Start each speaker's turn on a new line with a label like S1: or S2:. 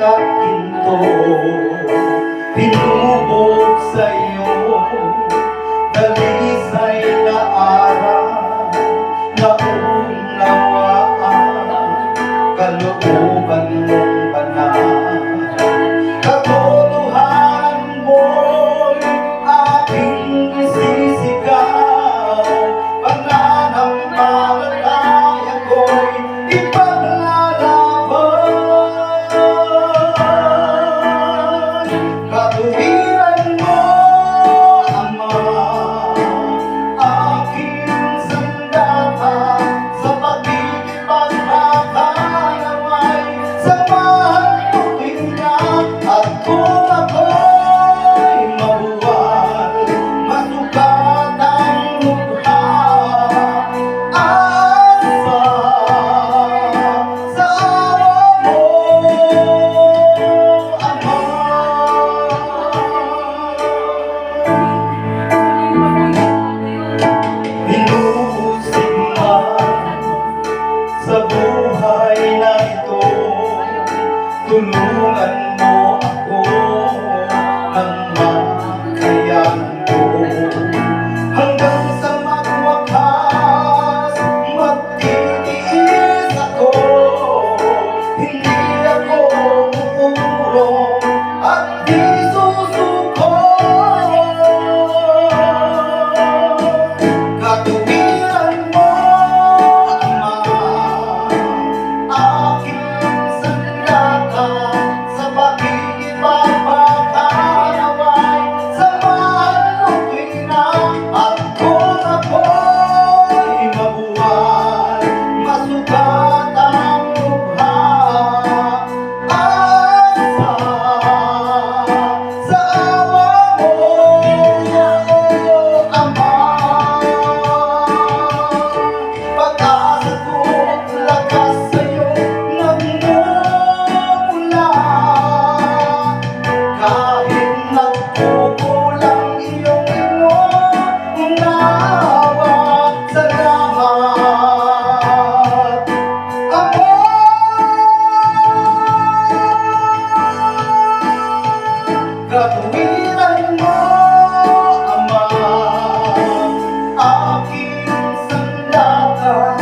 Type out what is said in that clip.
S1: canta tulungan Katapuwiran mo, Ama, aking sanlatan.